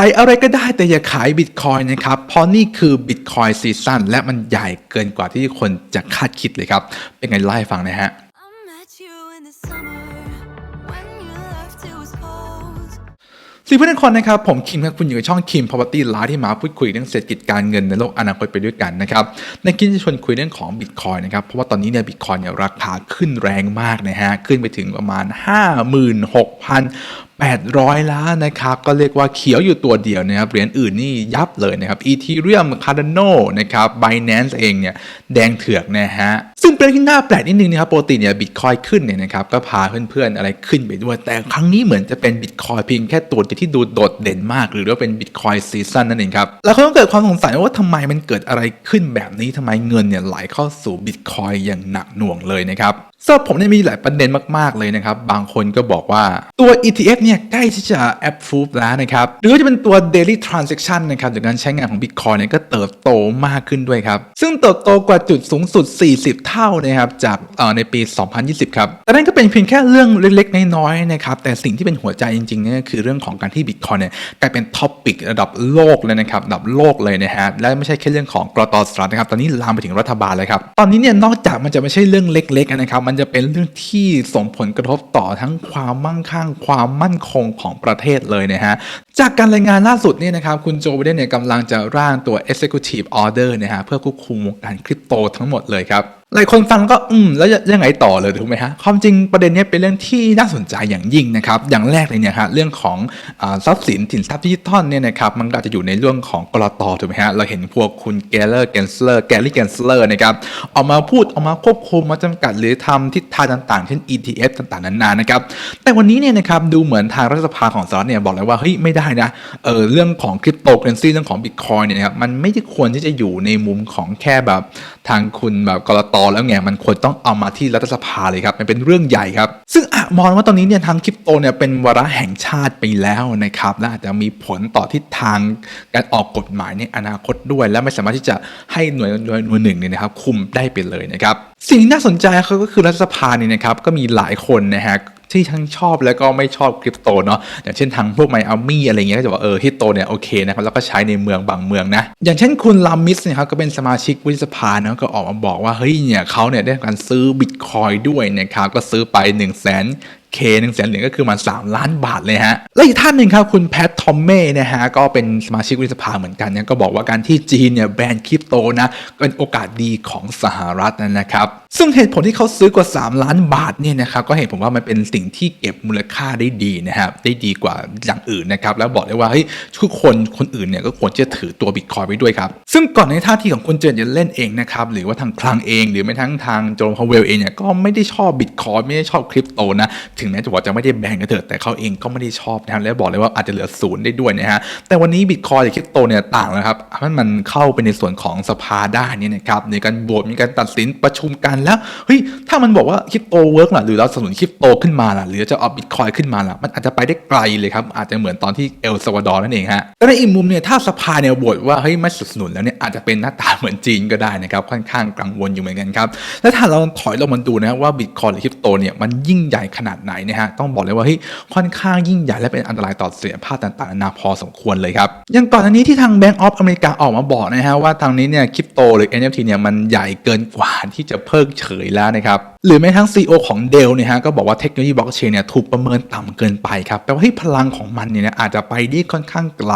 ายอะไรก็ได้แต่อย่าขายบิตคอยนะครับ เพราะนี่คือบิตคอยซีซั่นและมันใหญ่เกินกว่าที่คนจะคาดคิดเลยครับ เป็นไงเล่าให้ฟังนะฮะ I met you in the summer when you left it was cold. สวัสดีเพื่อนทุกคนนะครับผมคิมครับคุณอยู่กับช่องคิม Property Live ที่มาพูดคุยเรื่องเศรษฐกิจการเงินในโลกอนาคตไปด้วยกันนะครับในคลิปจะชวนคุยเรื่องของบิตคอยนะครับเพราะว่าตอนนี้เนี่ยบิตคอยเนี่ยราคาขึ้นแรงมากนะฮะขึ้นไปถึงประมาณ 800 ล้านนะครับ ก็เรียกว่าเขียวอยู่ตัวเดียวนะครับ เหรียญอื่นนี่ยับเลยนะครับ Ethereum Cardano นะครับ Binance เองเนี่ยแดงเถือกนะฮะ ซึ่งเป็นที่น่าแปลกนิดนึงนะครับปกติเนี่ยบิตคอยขึ้นเนี่ยนะครับ ก็พาเพื่อนๆอะไรขึ้นไปด้วย แต่ครั้งนี้เหมือนจะเป็นบิตคอยเพียงแค่ตัวเดียวที่ดูโดดเด่นมาก หรือว่าเป็นบิตคอยซีซั่นนั่นเองครับ แล้วเขาก็เกิดความสงสัยว่าทำไมมันเกิดอะไรขึ้นแบบนี้ทำไมเงินเนี่ยไหลเข้าสู่บิตคอยอย่างหนักหน่วงเลยนะครับ สำหรับผมเนี่ยมีหลายประเด็นมาก ๆ เลยนะครับ บางคนก็บอกว่าตัว ETF เนี่ยใกล้ที่จะ approve แล้วนะครับ หรือว่าจะเป็นตัว daily transaction นะครับจากการใช้งานของ Bitcoin เนี่ยก็เติบโตมากขึ้นด้วยครับ ซึ่งเติบโตกว่าจุดสูงสุด 40 เท่านะครับจากในปี 2020 ครับ แต่นั่นก็เป็นเพียงแค่เรื่องเล็ก ๆ น้อยๆนะครับ แต่สิ่งที่เป็นหัวใจจริงๆเนี่ยคือเรื่องของการที่ Bitcoin เนี่ยกลายเป็นท็อปิกระดับโลกเลยนะครับระดับโลกเลยนะฮะและไม่ใช่แค่เรื่องของกรตสหรัฐนะครับตอนนี้ลามไปถึงรัฐบาลเลยครับตอนนี้เนี่ยนอกจากมันจะไม่ใช่เรื่องเล็กๆนะครับมันจะเป็นเรื่องที่ส่งผลกระทบต่อทั้งความมั่งคั่งความมั่นคงของประเทศเลยนะฮะ จากการรายงานล่าสุดนี่นะครับคุณโจไบเดนเนี่ยกำลังจะร่างตัว executive order นะฮะเพื่อควบคุมวงการคริปโตทั้งหมดเลยครับหลายคนฟังก็อืมแล้วยังไงต่อเลยถูกไหมฮะความจริงประเด็นนี้เป็นเรื่องที่น่าสนใจอย่างยิ่งนะครับอย่างแรกเลยเนี่ยฮะเรื่องของอทรัพย์สินสินทรัพย์ดิจิทัลเนี่ยนะครับมันก็จะอยู่ในเรื่องของกรตถูกไหมฮะเราเห็นพวกคุณแกลเลอร์แกนเลอร์แกลลี่แกนเลอร์นะครับออกมาพูดออกมาควบคุมมาจำกัดหรือทำทิศทางต่างๆ เช่น ETF ต่างๆนานานะครับแต่วันนี้เนี่ยนะครับดูเหมือนทางรัฐสภาของสหรัฐเนี่ยบอกเลยว่าเฮ้ยไม่ได้นะเออเรื่องของคริปโตเคอเรนซีเรื่องของบิตคอยเนี่ยนะครับมันไม่ได้ควรที่จะอยู่ในมุมของแค่แบบทางคุณแบบกรตแล้วไงมันควรต้องเอามาที่รัฐสภาเลยครับมันเป็นเรื่องใหญ่ครับซึ่งอะมองว่าตอนนี้เนี่ยทางคริปโตเนี่ยเป็นวาระแห่งชาติไปแล้วนะครับและอาจจะมีผลต่อทิศทางการออกกฎหมายในอนาคตด้วย และไม่สามารถที่จะให้หน่วยหน่วยหน่วยหนึ่งเนี่ยนะครับคุมได้ไปเลยนะครับสิ่งน่าสนใจเขาก็คือรัฐสภาเนี่ยนะครับก็มีหลายคนนะฮะ ที่ทั้งชอบแล้วก็ไม่ชอบคริปโตเนาะอย่างเช่นทางพวกไมอามี่อะไรเงี้ยก็จะบอกเออคริปโตเนี่ยโอเคนะครับแล้วก็ใช้ในเมืองบางเมืองนะอย่างเช่นคุณลามิสเนี่ยครับก็เป็นสมาชิกวุฒิสภาเนาะก็ออกมาบอกว่าเฮ้ยเนี่ยเขาเนี่ยได้การซื้อบิตคอยด้วยนะครับก็ซื้อไป1นึ่งแสนเคหนึ่งแสนเหรียญก็คือมันสามล้านบาทเลยฮะ และอีกท่านหนึ่งครับ คุณแพททอมเม่นะฮะ ก็เป็นสมาชิกวุฒิสภาเหมือนกันเนี่ยก็บอกว่าการที่จีนเนี่ยแบนคริปโตนะเป็นโอกาสดีของสหรัฐนะครับซึ่งเหตุผลที่เขาซื้อกว่า 3 ล้านบาทเนี่ยนะครับก็เห็นผมว่ามันเป็นสิ่งที่เก็บมูลค่าได้ดีนะครับได้ดีกว่าอย่างอื่นนะครับแล้วบอกได้ว่าเฮ้ยทุกคนคนอื่นเนี่ยก็ควรจะถือตัวบิตคอยไว้ด้วยครับซึ่งก่อนในท่าทีของคุณเจนจะเล่นเองนะครับหรือว่าทางคลังเอง หรือแม้ทั้งทางโจมพาวเวลเองเนี่ยก็ไม่ได้ชอบบิตคอยไม่ได้ชอบคริปโตนะถึงแม้จะบอกจะไม่ได้แบนก็เถอะแต่เขาเองก็ไม่ได้ชอบนะฮะแล้วบอกเลยว่าอาจจะเหลือศูนย์ได้ด้วยนะฮะแต่วันนี้บิตคอยหรือคริปโตเนี่ยต่างแล้วครับมันมันเข้าไปในส่วนของสภาได้นี่นะครับในการโหวตมีการตัดสินประชุมกันแล้วเฮ้ยถ้ามันบอกว่าคริปโตเวิร์กล่ะหรือเราสนับสนุนคริปโตขึ้นมาล่ะหรือจะเอาบิตคอยขึ้นมาล่ะมันอาจจะไปได้ไกลเลยครับอาจจะเหมือนตอนที่เอลซาวาดอร์นั่นเองฮะแต่ในอีกมุมเนี่ยถ้าสภาเนี่ยโหวตว่าเฮ้ยไม่สนับสนุนแล้วเนี่ยอาจจะเป็นหน้าตาเหมือนจีนก็ได้นะครับค่อนข้างกังวลอยู่เหมือนกันครับและถ้าเราถอยลงมาดูนะว่าบิตคอยหรือคริปโตเนี่ยมันยิ่งใหญ่ขนาดไหนนะฮะต้องบอกเลยว่าเฮ้ยค่อนข้างยิ่งใหญ่และเป็นอันตรายต่อเสถียรภาพต่างๆนานาพอสมควรเลยครับอย่างก่อนอันนี้ที่ทาง Bank of America ออกมาบอกนะฮะว่าทางนี้เนี่ยคริปโตหรือ NFT เนี่ยมันใหญ่เกินกว่าที่จะเพิกเฉยแล้วนะครับหรือแม้ทั้ง CEO ของเดลเนี่ยฮะก็บอกว่าเทคโนโลยีบล็อกเชนเนี่ยถูกประเมินต่ำเกินไปครับแปลว่าให้พลังของมันเนี่ยอาจจะไปได้ค่อนข้างไกล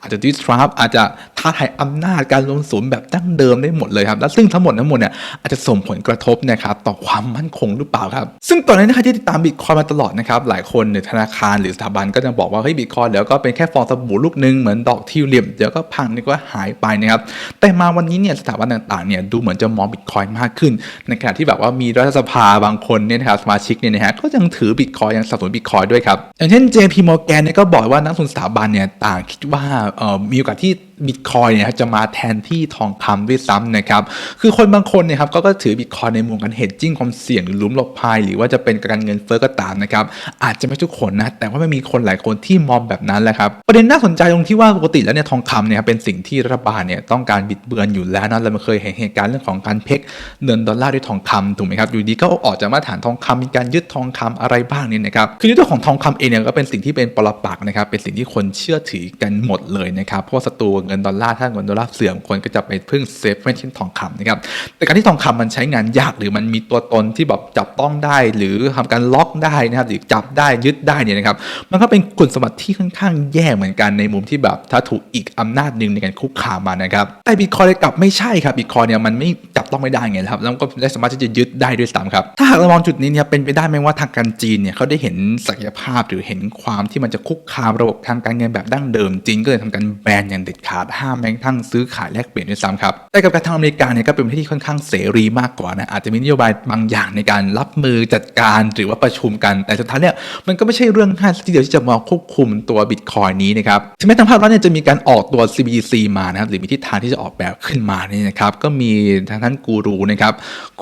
อาจจะ disrupt อาจจะท้าทายอำนาจการลงทุนแบบดั้งเดิมได้หมดเลยครับและซึ่งทั้งหมดทั้งหมดเนี่ยอาจจะส่งผลกระทบนะครับต่อความมั่นคงหรือเปล่าครับ ซึ่งก่อนหน้านี้นะครับที่ติดตามบิตคอยมาตลอดนะครับหลายคนในธนาคารหรือสถาบันก็จะบอกว่าเฮ้ยบิตคอยเดี๋ยวก็เป็นแค่ฟองสบู่ลูกนึงเหมือนดอกทิวลิปเดี๋ยวก็พังนี่ก็หายไปนะครับแต่มาวันนี้เนี่ยสถาบันต่างๆเนี่ยดูเหมือนจะมองบิตคอยมากขึ้นในขณะที่แบบว่ามีรัฐสภาบางคนเนี่ยนะครับสมาชิกเนี่ยนะฮะก็ยังถือบิตคอยยังสนับสนุนบิตคอยด้วยครับอย่างเช่น JP Morgan เนี่ยก็บอกว่านักทุนสถาบันเนี่ยต่างคิดว่าเอ่อมีโอกาสที่บิตคอยเนี่ยครับจะมาแทนที่ทองคำด้วยซ้ำนะครับ คือคนบางคนเนี่ยครับก็ก็ถือบิตคอยในมุมการเฮดจิ้งความเสี่ยงหรือลุ้มหลบภัยหรือว่าจะเป็นการเงินเฟ้อก็ตามนะครับ อาจจะไม่ทุกคนนะ แต่ว่าไม่มีคนหลายคนที่มองแบบนั้นแหละครับ ประเด็นน่าสนใจตรงที่ว่าปกติแล้วเนี่ยทองคำเนี่ยเป็นสิ่งที่รัฐบาลเนี่ยต้องการบิดเบือนอยู่แล้วนะเราเคยเห็นเหตุการณ์เรื่องของการเพกเงินดอลลาร์ด้วยทองคำถูกไหมครับ อยู่ดีก็ออกจากมาตรฐานทองคำมีการยึดทองคำอะไรบ้างเนี่ยนะครับคือเรื่องของทองคำเองเนี่ยก็เป็นสิ่งที่เป็นปรปักนะครับเป็นสิ่งที่คนเชื่อถือกันหมดเลยนะครับเพราะศัตรูเงินดอลลาร์ถ้าเงินดอลลาร์เสื่อมคนก็จะไปพึ่งเซฟไว้ที่ทองคำนะครับแต่การที่ทองคำมันใช้งานยากหรือมันมีตัวตนที่แบบจับต้องได้ หรือทำการล็อกได้นะครับหรือจับได้ยึดได้เนี่ยนะครับมันก็เป็นคุณสมบัติที่ค่อนข้างแย่เหมือนกันในมุมที่แบบถ้าถูกอีกอำนาจหนึ่งในการคุกคามมานะครับแต่บิตคอยกลับไม่ใช่ครับบิตคอยเนี่ยมันไม่จับต้องไม่ได้ไงครับแล้วก็ได้สามารถที่จะยึดได้ด้วยซ้ำครับ ถ้าหากเรามองจุดนี้เนี่ยเป็นไปได้ไหมว่าทางการจีนเนี่ยเขาได้เห็นศักยภาพหรือเห็นความที่มันจะคุกคามระบบทางการเงินแบบดั้งเดิมจีนก็เลยทำการแบนอย่างเด็ดขาดห้ามแม้กระทั่งซื้อขายแลกเปลี่ยนด้วยซ้ำครับแต่กับการทางอเมริกาเนี่ยก็เป็นประเทศที่ค่อนข้างเสรีมากกว่านะอาจจะมีนโยบายบางอย่างในการรับมือจัดการหรือว่าประชุมกันแต่สุดท้ายเนี่ยมันก็ไม่ใช่เรื่องง่ายทีเดียวที่จะมาควบคุมตัวบิตคอยนี้นะครับถึงแม้ทางภาครัฐเนี่ยจะมีการออกตัว CBDC มานะครับหรือมีทิศทางที่จะออกแบบขึ้นมานี่นะครับก็มีทางท่านกูรูนะครับ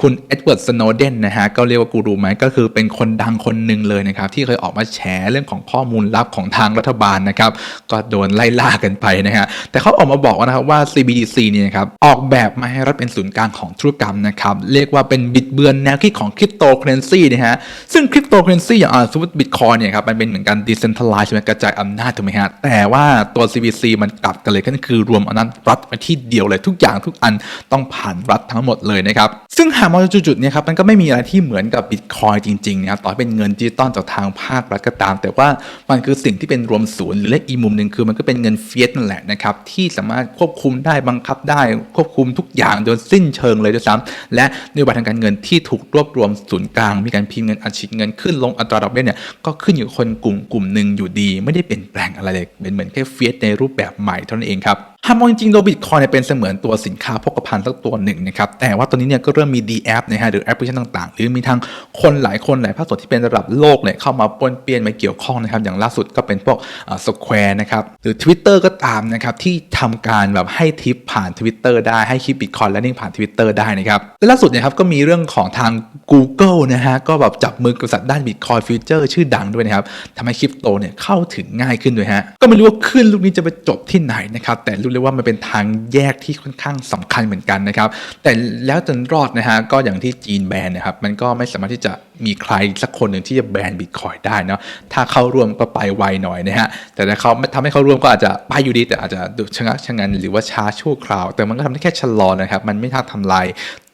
คุณเอ็ดเวิร์ดสโนเดนนะฮะก็เรียกว่ากูรูไหมก็คือเป็นคนดังคนหนึ่งเลยนะครับที่เคยออกมาแฉเรื่องของข้อมูลลับของทางรัฐบาลนะครับก็โดนไล่ล่ากันไปนะฮะแต่เขาออกมาบอกว่านะครับว่า CBDC เนี่ยนะครับออกแบบมาให้รัฐเป็นศูนย์กลางของธุรกรรมนะครับเรียกว่าเป็นบิดเบือนแนวคิดของคริปโตเคอเรนซีนะฮะซึ่งคริปโตเคอเรนซีอย่างอ่าสมมติบิตคอยเนี่ยครับมันเป็นเหมือนการดิเซนทัลไลซ์ใช่ไหมกระจายอำนาจถูกไหมฮะแต่ว่าตัว CBDC มันกลับกันเลยก็คือรวมอำนาจรัฐไว้ที่เดียวเลยทุกอย่างทุกอันต้องผ่านรัฐทั้งหมดเลยนะครับ ซึ่งหากมองจุดๆเนี่ยครับมันก็ไม่มีอะไรที่เหมือนกับบิตคอยจริงๆนะครับต่อให้เป็นเงินดิจิตอลจากทางภาครัฐก็ตาม แต่ว่ามันคือสิ่งที่เป็นรวมศูนย์หรือเลขอีมุมหนึ่งคือมันก็เป็นเงินเฟียสนั่นแหละนะครับที่สามารถควบคุมได้บังคับได้ ควบคุมทุกอย่างโดยสิ้นเชิงเลยด้วยซ้ำและนโยบายทางการเงินที่ถูกรวบรวมศูนย์กลาง มีการพิมพ์เงินอัดฉีดเงินขึ้นลงอัตราดอกเบี้ยเนี่ยก็ขึ้นอยู่คนกลุ่มกลุ่มหนึ่งอยู่ดี ไม่ได้เปลี่ยนแปลงอะไรเลยเป็นเหมือนแค่เฟียสในรูปแบบใหม่เท่านั้นเองครับหากมองจริงๆโดบิตคอยเนี่ยเป็นเสมือนตัวสินค้าโภคภัณฑ์สักตัวหนึ่งนะครับแต่ว่าตอนนี้เนี่ยก็เริ่มมี D app นะฮะหรือแอปพลิเคชันต่างๆ หรือมีทางคนหลายคนหลายภาคส่วนที่เป็นระดับโลกเนี่ยเข้ามาปนเปี้ยนมาเกี่ยวข้องนะครับอย่างล่าสุดก็เป็นพวกสแควร์นะครับหรือ Twitter ก็ตามนะครับที่ทำการแบบให้ทิปผ่าน Twitter ได้ให้คลิปบิตคอยและนิ่งผ่าน Twitter ได้นะครับและล่าสุดเนี่ยครับก็มีเรื่องของทาง Google นะฮะก็แบบจับมือกับบริษัทด้านบิตคอยฟิวเจอร์ชื่อดังด้วยนะครับทำให้คริปโตเนี่ยเข้าถึงง่ายขึ้นด้วยฮะก็ไม่รู้ว่าขึ้นลูกนี้จะไปจบที่ไหนนะครับแต่รู้เลยว่ามันเป็นทางแยกที่ค่อนข้างสำคัญเหมือนกันนะครับแต่แล้วจนรอดนะฮะก็อย่างที่จีนแบนนะครับมันก็ไม่สามารถที่จะมีใครสักคนหนึ่งที่จะแบนบิตคอยได้นะถ้าเข้าร่วมก็ไปไวหน่อยนะฮะแต่ถ้าเขาไม่ทำให้เข้าร่วมก็อาจจะไปอยู่ดี แต่อาจจะดูชะงักชะงันหรือว่าช้าชั่วคราว แต่มันก็ทำได้แค่ชะลอนะครับ มันไม่ท่าทำลาย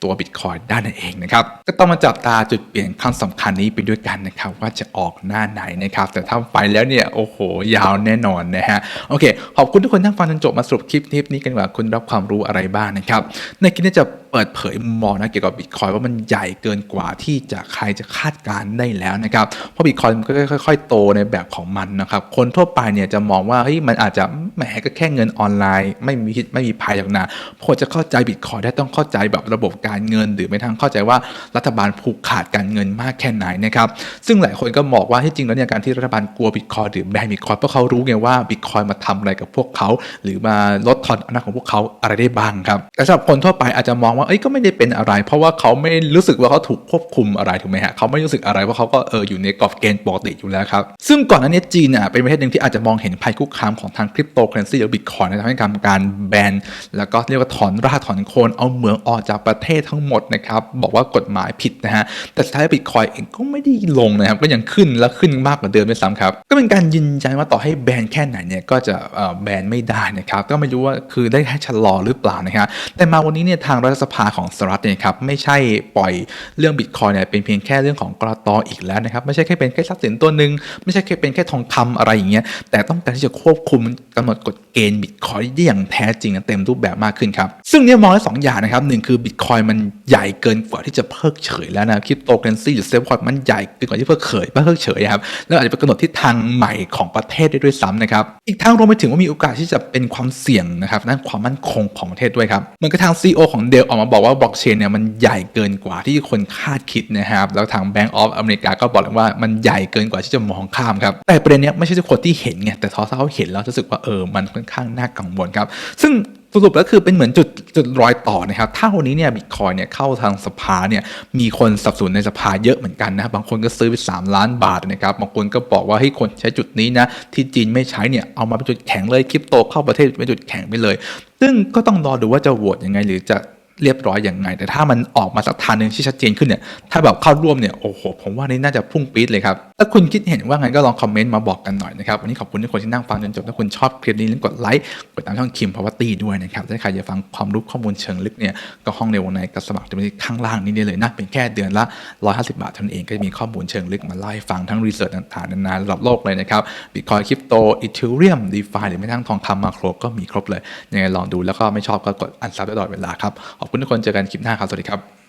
ตัวบิตคอยได้นั่นเองนะครับ ก็ต้องมาจับตาจุดเปลี่ยนครั้งสำคัญนี้ไปด้วยกันนะครับ ว่าจะออกหน้าไหนนะครับ แต่ถ้าไปแล้วเนี่ย โอ้โห ยาวแน่นอนนะฮะ โอเค ขอบคุณทุกคนที่ฟังจนจบมาสรุปคลิปนี้กันว่าคุณรับความรู้อะไรบ้างนะครับ ในคลิปนี้จะ เปิดเผยมุมมองนะเกี่ยวกับบิตคอยว่ามันใหญ่เกินกว่าที่จะใครจะคาดการณ์ได้แล้วนะครับเพราะบิตคอยมันก็ค่อย ๆ โตในแบบของมันนะครับคนทั่วไปเนี่ยจะมองว่าเฮ้ยมันอาจจะแหมก็แค่เงินออนไลน์ ไม่มีพิษไม่มีภัยหรอกนะพอจะเข้าใจบิตคอยได้ต้องเข้าใจแบบระบบการเงิน หรือไม่ทั้งเข้าใจว่ารัฐบาลผูกขาดการเงินมากแค่ไหนนะครับซึ่งหลายคนก็บอกว่าที่จริงแล้วเนี่ยการที่รัฐบาลกลัวบิตคอยหรือแบนบิตคอยเพราะเขารู้ไงว่าบิตคอยมาทำอะไรกับพวกเขา หรือมาลดทอนอำนาจของพวกเขาอะไรได้บ้างครับแต่สำหรับคนทั่วไปอาจจะมองว่าเอ้ยก็ไม่ได้เป็นอะไร เพราะว่าเขาไม่รู้สึกว่าเขาถูกควบคุมอะไรถูกไหมฮะเขาไม่รู้สึกอะไรเพราะเขาก็เอออยู่ในกรอบเกณฑ์ปกติอยู่แล้วครับ ซึ่งก่อนหน้านี้จีนอะเป็นประเทศหนึ่งที่อาจจะมองเห็นภัยคุกคามของทางคริปโตเคอเรนซีหรือบิตคอยนะทำให้การการแบนแล้วก็เรียกว่าถอนรากถอนโคนเอาเหมืองออกจากประเทศทั้งหมดนะครับบอกว่ากฎหมายผิดนะฮะแต่สุดท้ายบิตคอยเองก็ไม่ได้ลงนะครับก็ยังขึ้นและขึ้นมากกว่าเดิมด้วยซ้ำครับก็เป็นการยืนยันว่าต่อให้แบนแค่ไหนเนี่ยก็จะแบนไม่ได้นะครับก็ไม่รู้ว่าคือได้แค่ชะลอหรือเปล่านะครับแต่มาวันนี้เนี่ยทางรัฐสภาของสหรัฐเนี่ยครับไม่ใช่ปล่อยเรื่องบิตคอยเนี่ยเป็นเพียงแค่เรื่องของกรตออีกแล้วนะครับไม่ใช่แค่เป็นแค่ทรัพย์สินตัวหนึ่งไม่ใช่แค่เป็นแค่ทองคำอะไรอย่างเงี้ยแต่ต้องการที่จะควบคุมกำหนดกฎเกณฑ์บิตคอยได้อย่างแท้จริงเต็มรูปแบบมากขึ้นครับซึ่งเนี่ยมองได้สองอย่างนะครับหนึ่งคือบิตคอยมันใหญ่เกินกว่าที่จะเพิกเฉยแล้วนะคริปโตเคอเรนซีหรือเซฟคอยมันใหญ่เกินกว่าที่เพิกเฉยเพิกเฉยครับแล้วอาจจะเป็นกำหนดทิศทางใหม่ของประเทศได้ด้วยซ้ำนะครับอีกทั้งรวมไปถึงว่ามีโอกาสที่จะเป็นความเสี่ยงนะครับด้านความมั่นคงของประเทศด้วยครับเหมือนกับทาง CEO ของเดลออกมาบอกว่าบล็อกเชนเนี่ยมันใหญ่เกินกว่าที่คนคาดคิดนะครับ แล้วทาง Bank of อเมริกาก็บอกเลยว่ามันใหญ่เกินกว่าที่จะมองข้ามครับ แต่ประเด็นเนี้ยไม่ใช่ทุกคนที่เห็นไง แต่ทอสเขาเห็นแล้วรู้สึกว่าเออ มันค่อนข้างน่ากังวลครับ ซึ่งสรุปแล้วคือเป็นเหมือนจุดจุดรอยต่อนะครับ ถ้าวันนี้เนี่ยบิตคอยเนี่ยเข้าทางสภาเนี่ยมีคนสับสนในสภาเยอะเหมือนกันนะครับบางคนก็ซื้อไป 3 ล้านบาทนะครับบางคนก็บอกว่าให้คนใช้จุดนี้นะที่จีนไม่ใช้เนี่ยเอามาเป็นจุดแข็งเลยคริปโตเข้าประเทศเป็นจุดแข็งไปเลย ซึ่งก็ต้องรอดูว่าจะโหวตยังไงหรือจะ เรียบร้อยอย่างไง แต่ถ้ามันออกมาสักทางหนึ่งที่ชัดเจนขึ้นเนี่ยถ้าแบบเข้าร่วมเนี่ยโอ้โหผมว่านี่น่าจะพุ่งปี๊ดเลยครับถ้าคุณคิดเห็นว่าไงก็ลองคอมเมนต์มาบอกกันหน่อยนะครับวันนี้ขอบคุณทุกคนที่นั่งฟังจนจบถ้าคุณชอบคลิปนี้ลืมกดไลค์กดตามช่องคิมพาวตี้ด้วยนะครับถ้าใครอยากฟังความรู้ข้อมูลเชิงลึกเนี่ยก็ห้องในวงในกับสมัครจะมีข้างล่างนี้ได้เลยนะเป็นแค่เดือนละ 150 บาทเท่านั้นเองก็จะมีข้อมูลเชิงลึกมาเล่าให้ฟังทั้งรีเสิร์ชต่างๆนานาระดับโลกเลยนะครับบิตคอยคริปโตอีเทเรียมดีฟาหรือแม้กระทั่งทองคำมาโครก็มีครบเลยยังไงลองดูแล้วก็ไม่ชอบก็กดอันซับได้ตลอดเวลาครับขอบคุณทุกคนเจอกันคลิปหน้าครับ สวัสดีครับ